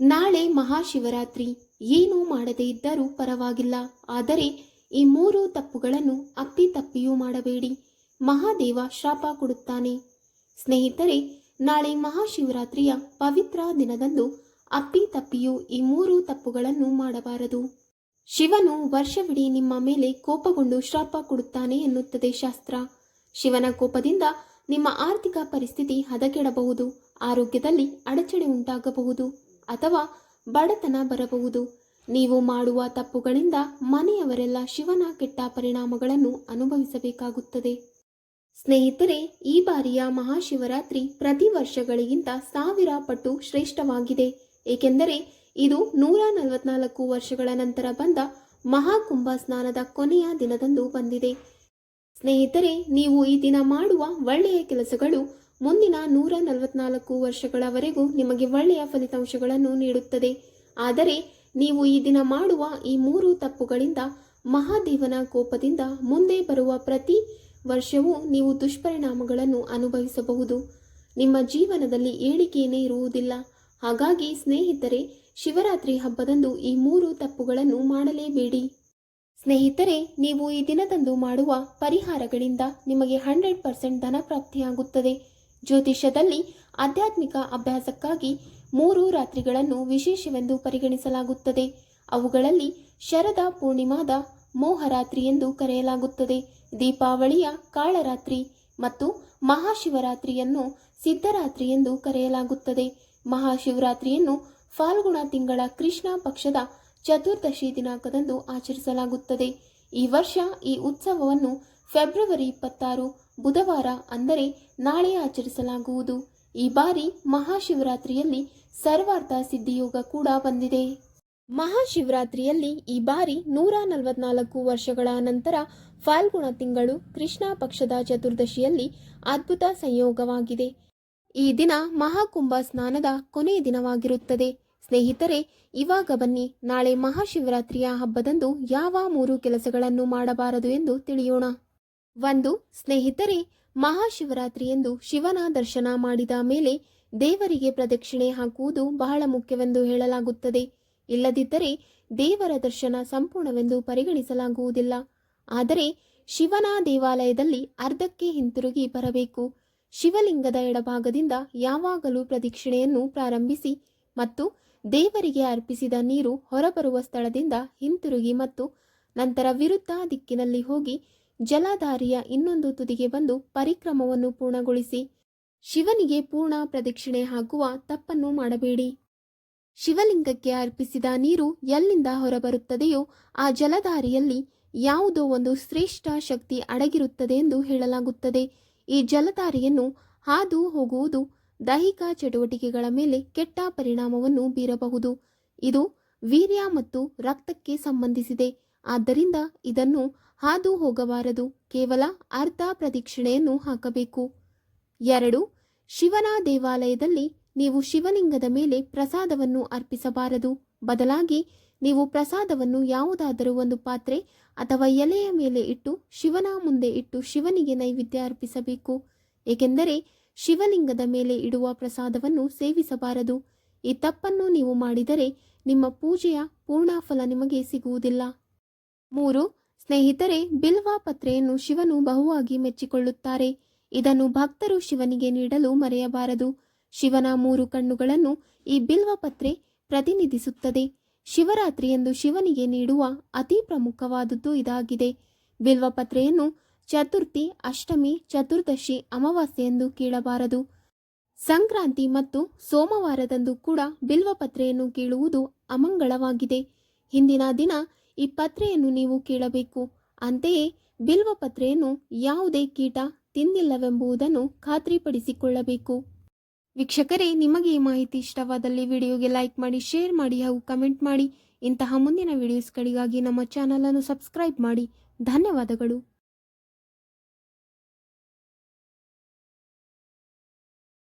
ನಾಳೆ ಮಹಾಶಿವರಾತ್ರಿ. ಏನೂ ಮಾಡದೇ ಇದ್ದರೂ ಪರವಾಗಿಲ್ಲ. ಆದರೆ ಈ ಮೂರು ತಪ್ಪುಗಳನ್ನು ಅಪ್ಪಿತಪ್ಪಿಯೂ ಮಾಡಬೇಡಿ. ಮಹಾದೇವ ಶಾಪ ಕೊಡುತ್ತಾನೆ. ಸ್ನೇಹಿತರೆ, ನಾಳೆ ಮಹಾಶಿವರಾತ್ರಿಯ ಪವಿತ್ರ ದಿನದಂದು ಅಪ್ಪಿತಪ್ಪಿಯೂ ಈ ಮೂರು ತಪ್ಪುಗಳನ್ನು ಮಾಡಬಾರದು. ಶಿವನು ವರ್ಷವಿಡೀ ನಿಮ್ಮ ಮೇಲೆ ಕೋಪಗೊಂಡು ಶಾಪ ಕೊಡುತ್ತಾನೆ ಎನ್ನುತ್ತದೆ ಶಾಸ್ತ್ರ. ಶಿವನ ಕೋಪದಿಂದ ನಿಮ್ಮ ಆರ್ಥಿಕ ಪರಿಸ್ಥಿತಿ ಹದಗೆಡಬಹುದು. ಆರೋಗ್ಯದಲ್ಲಿ ಅಡಚಣೆ ಉಂಟಾಗಬಹುದು. ಅಥವಾ ಬಡತನ ಬರಬಹುದು. ನೀವು ಮಾಡುವ ತಪ್ಪುಗಳಿಂದ ಮನೆಯವರೆಲ್ಲ ಶಿವನ ಕೆಟ್ಟ ಪರಿಣಾಮಗಳನ್ನು ಅನುಭವಿಸಬೇಕಾಗುತ್ತದೆ. ಸ್ನೇಹಿತರೆ, ಈ ಬಾರಿಯ ಮಹಾಶಿವರಾತ್ರಿ ಪ್ರತಿ ವರ್ಷಗಳಿಗಿಂತ ಸಾವಿರ ಪಟ್ಟು ಶ್ರೇಷ್ಠವಾಗಿದೆ. ಏಕೆಂದರೆ, ಇದು ನೂರ ನಲವತ್ನಾಲ್ಕು ವರ್ಷಗಳ ನಂತರ ಬಂದ ಮಹಾಕುಂಭ ಸ್ನಾನದ ಕೊನೆಯ ದಿನದಂದು ಬಂದಿದೆ. ಸ್ನೇಹಿತರೆ, ನೀವು ಈ ದಿನ ಮಾಡುವ ಒಳ್ಳೆಯ ಕೆಲಸಗಳು ಮುಂದಿನ ನೂರ ನಲವತ್ನಾಲ್ಕು ವರ್ಷಗಳವರೆಗೂ ನಿಮಗೆ ಒಳ್ಳೆಯ ಫಲಿತಾಂಶಗಳನ್ನು ನೀಡುತ್ತದೆ. ಆದರೆ ನೀವು ಈ ದಿನ ಮಾಡುವ ಈ ಮೂರು ತಪ್ಪುಗಳಿಂದ ಮಹಾದೇವನ ಕೋಪದಿಂದ ಮುಂದೆ ಬರುವ ಪ್ರತಿ ವರ್ಷವೂ ನೀವು ದುಷ್ಪರಿಣಾಮಗಳನ್ನು ಅನುಭವಿಸಬಹುದು. ನಿಮ್ಮ ಜೀವನದಲ್ಲಿ ಏಳಿಗೆಯೇ ಇರುವುದಿಲ್ಲ. ಹಾಗಾಗಿ ಸ್ನೇಹಿತರೆ, ಶಿವರಾತ್ರಿ ಹಬ್ಬದಂದು ಈ ಮೂರು ತಪ್ಪುಗಳನ್ನು ಮಾಡಲೇಬೇಡಿ. ಸ್ನೇಹಿತರೆ, ನೀವು ಈ ದಿನದಂದು ಮಾಡುವ ಪರಿಹಾರಗಳಿಂದ ನಿಮಗೆ ಹಂಡ್ರೆಡ್ ಪರ್ಸೆಂಟ್ ಧನ ಪ್ರಾಪ್ತಿಯಾಗುತ್ತದೆ. ಜ್ಯೋತಿಷ್ಯದಲ್ಲಿ ಆಧ್ಯಾತ್ಮಿಕ ಅಭ್ಯಾಸಕ್ಕಾಗಿ ಮೂರು ರಾತ್ರಿಗಳನ್ನು ವಿಶೇಷವೆಂದು ಪರಿಗಣಿಸಲಾಗುತ್ತದೆ. ಅವುಗಳಲ್ಲಿ ಶರದ ಪೂರ್ಣಿಮಾದ ಮೋಹರಾತ್ರಿ ಎಂದು ಕರೆಯಲಾಗುತ್ತದೆ. ದೀಪಾವಳಿಯ ಕಾಳರಾತ್ರಿ ಮತ್ತು ಮಹಾಶಿವರಾತ್ರಿಯನ್ನು ಸಿದ್ಧರಾತ್ರಿ ಎಂದು ಕರೆಯಲಾಗುತ್ತದೆ. ಮಹಾಶಿವರಾತ್ರಿಯನ್ನು ಫಾಲ್ಗುಣ ತಿಂಗಳ ಕೃಷ್ಣ ಪಕ್ಷದ ಚತುರ್ದಶಿ ದಿನಾಂಕದಂದು ಆಚರಿಸಲಾಗುತ್ತದೆ. ಈ ವರ್ಷ ಈ ಉತ್ಸವವನ್ನು ಫೆಬ್ರವರಿ ಇಪ್ಪತ್ತಾರು ಬುಧವಾರ ಅಂದರೆ ನಾಳೆ ಆಚರಿಸಲಾಗುವುದು. ಈ ಬಾರಿ ಮಹಾಶಿವರಾತ್ರಿಯಲ್ಲಿ ಸರ್ವಾರ್ಥ ಸಿದ್ಧಿಯೋಗ ಕೂಡ ಬಂದಿದೆ. ಮಹಾಶಿವರಾತ್ರಿಯಲ್ಲಿ ಈ ಬಾರಿ ನೂರ ನಲವತ್ನಾಲ್ಕು ವರ್ಷಗಳ ನಂತರ ಫಾಲ್ಗುಣ ತಿಂಗಳು ಕೃಷ್ಣ ಪಕ್ಷದ ಚತುರ್ದಶಿಯಲ್ಲಿ ಅದ್ಭುತ ಸಂಯೋಗವಾಗಿದೆ. ಈ ದಿನ ಮಹಾಕುಂಭ ಸ್ನಾನದ ಕೊನೆಯ ದಿನವಾಗಿರುತ್ತದೆ. ಸ್ನೇಹಿತರೆ, ಇವಾಗ ಬನ್ನಿ, ನಾಳೆ ಮಹಾಶಿವರಾತ್ರಿಯ ಹಬ್ಬದಂದು ಯಾವ ಮೂರು ಕೆಲಸಗಳನ್ನು ಮಾಡಬಾರದು ಎಂದು ತಿಳಿಯೋಣ. ಒಂದು, ಸ್ನೇಹಿತರೆ ಮಹಾಶಿವರಾತ್ರಿಯಂದು ಶಿವನ ದರ್ಶನ ಮಾಡಿದ ಮೇಲೆ ದೇವರಿಗೆ ಪ್ರದಕ್ಷಿಣೆ ಹಾಕುವುದು ಬಹಳ ಮುಖ್ಯವೆಂದು ಹೇಳಲಾಗುತ್ತದೆ. ಇಲ್ಲದಿದ್ದರೆ ದೇವರ ದರ್ಶನ ಸಂಪೂರ್ಣವೆಂದು ಪರಿಗಣಿಸಲಾಗುವುದಿಲ್ಲ. ಆದರೆ ಶಿವನ ದೇವಾಲಯದಲ್ಲಿ ಅರ್ಧಕ್ಕೆ ಹಿಂತಿರುಗಿ ಬರಬೇಕು. ಶಿವಲಿಂಗದ ಎಡಭಾಗದಿಂದ ಯಾವಾಗಲೂ ಪ್ರದಕ್ಷಿಣೆಯನ್ನು ಪ್ರಾರಂಭಿಸಿ ಮತ್ತು ದೇವರಿಗೆ ಅರ್ಪಿಸಿದ ನೀರು ಹೊರಬರುವ ಸ್ಥಳದಿಂದ ಹಿಂತಿರುಗಿ ಮತ್ತು ನಂತರ ವಿರುದ್ಧ ದಿಕ್ಕಿನಲ್ಲಿ ಹೋಗಿ ಜಲಧಾರಿಯ ಇನ್ನೊಂದು ತುದಿಗೆ ಬಂದು ಪರಿಕ್ರಮವನ್ನು ಪೂರ್ಣಗೊಳಿಸಿ, ಶಿವನಿಗೆ ಪೂರ್ಣ ಪ್ರದಕ್ಷಿಣೆ ಹಾಕುವ ತಪ್ಪನ್ನು ಮಾಡಬೇಡಿ. ಶಿವಲಿಂಗಕ್ಕೆ ಅರ್ಪಿಸಿದ ನೀರು ಎಲ್ಲಿಂದ ಹೊರಬರುತ್ತದೆಯೋ ಆ ಜಲಧಾರಿಯಲ್ಲಿ ಯಾವುದೋ ಒಂದು ಶ್ರೇಷ್ಠ ಶಕ್ತಿ ಅಡಗಿರುತ್ತದೆ ಎಂದು ಹೇಳಲಾಗುತ್ತದೆ. ಈ ಜಲಧಾರಿಯನ್ನು ಹಾದು ಹೋಗುವುದು ದೈಹಿಕ ಚಟುವಟಿಕೆಗಳ ಮೇಲೆ ಕೆಟ್ಟ ಪರಿಣಾಮವನ್ನು ಬೀರಬಹುದು. ಇದು ವೀರ್ಯ ಮತ್ತು ರಕ್ತಕ್ಕೆ ಸಂಬಂಧಿಸಿದೆ. ಆದ್ದರಿಂದ ಇದನ್ನು ಹಾದು ಹೋಗಬಾರದು. ಕೇವಲ ಅರ್ಧ ಪ್ರದಕ್ಷಿಣೆಯನ್ನು ಹಾಕಬೇಕು. ಎರಡು, ಶಿವನ ದೇವಾಲಯದಲ್ಲಿ ನೀವು ಶಿವಲಿಂಗದ ಮೇಲೆ ಪ್ರಸಾದವನ್ನು ಅರ್ಪಿಸಬಾರದು. ಬದಲಾಗಿ, ನೀವು ಪ್ರಸಾದವನ್ನು ಯಾವುದಾದರೂ ಒಂದು ಪಾತ್ರೆ ಅಥವಾ ಎಲೆಯ ಮೇಲೆ ಇಟ್ಟು ಶಿವನ ಮುಂದೆ ಇಟ್ಟು ಶಿವನಿಗೆ ನೈವೇದ್ಯ ಅರ್ಪಿಸಬೇಕು. ಏಕೆಂದರೆ, ಶಿವಲಿಂಗದ ಮೇಲೆ ಇಡುವ ಪ್ರಸಾದವನ್ನು ಸೇವಿಸಬಾರದು. ಈ ತಪ್ಪನ್ನು ನೀವು ಮಾಡಿದರೆ ನಿಮ್ಮ ಪೂಜೆಯ ಪೂರ್ಣಫಲ ನಿಮಗೆ ಸಿಗುವುದಿಲ್ಲ. ಮೂರು ಸ್ನೇಹಿತರೆ, ಬಿಲ್ವ ಪತ್ರೆಯನ್ನು ಶಿವನು ಬಹುವಾಗಿ ಮೆಚ್ಚಿಕೊಳ್ಳುತ್ತಾರೆ. ಇದನ್ನು ಭಕ್ತರು ಶಿವನಿಗೆ ನೀಡಲು ಮರೆಯಬಾರದು. ಶಿವನ ಮೂರು ಕಣ್ಣುಗಳನ್ನು ಈ ಬಿಲ್ವ ಪತ್ರೆ ಪ್ರತಿನಿಧಿಸುತ್ತದೆ. ಶಿವರಾತ್ರಿ ಎಂದು ಶಿವನಿಗೆ ನೀಡುವ ಅತಿ ಪ್ರಮುಖವಾದದ್ದು ಇದಾಗಿದೆ. ಬಿಲ್ವಪತ್ರೆಯನ್ನು ಚತುರ್ಥಿ, ಅಷ್ಟಮಿ, ಚತುರ್ದಶಿ, ಅಮಾವಾಸ್ಯೆ ಎಂದು ಕೀಳಬಾರದು. ಸಂಕ್ರಾಂತಿ ಮತ್ತು ಸೋಮವಾರದಂದು ಕೂಡ ಬಿಲ್ವಪತ್ರೆಯನ್ನು ಕೀಳುವುದು ಅಮಂಗಳವಾಗಿದೆ. ಹಿಂದಿನ ದಿನ ಈ ಪತ್ರೆಯನ್ನು ನೀವು ಕೀಳಬೇಕು. ಅಂತೆಯೇ ಬಿಲ್ವ ಪತ್ರೆಯನ್ನು ಯಾವುದೇ ಕೀಟ ತಿಂದಿಲ್ಲವೆಂಬುದನ್ನು ಖಾತ್ರಿಪಡಿಸಿಕೊಳ್ಳಬೇಕು. ವೀಕ್ಷಕರೇ, ನಿಮಗೆ ಈ ಮಾಹಿತಿ ಇಷ್ಟವಾದಲ್ಲಿ ವಿಡಿಯೋಗೆ ಲೈಕ್ ಮಾಡಿ, ಶೇರ್ ಮಾಡಿ ಹಾಗೂ ಕಮೆಂಟ್ ಮಾಡಿ. ಇಂತಹ ಮುಂದಿನ ವಿಡಿಯೋಸ್ಗಳಿಗಾಗಿ ನಮ್ಮ ಚಾನಲನ್ನು ಸಬ್ಸ್ಕ್ರೈಬ್ ಮಾಡಿ. ಧನ್ಯವಾದಗಳು.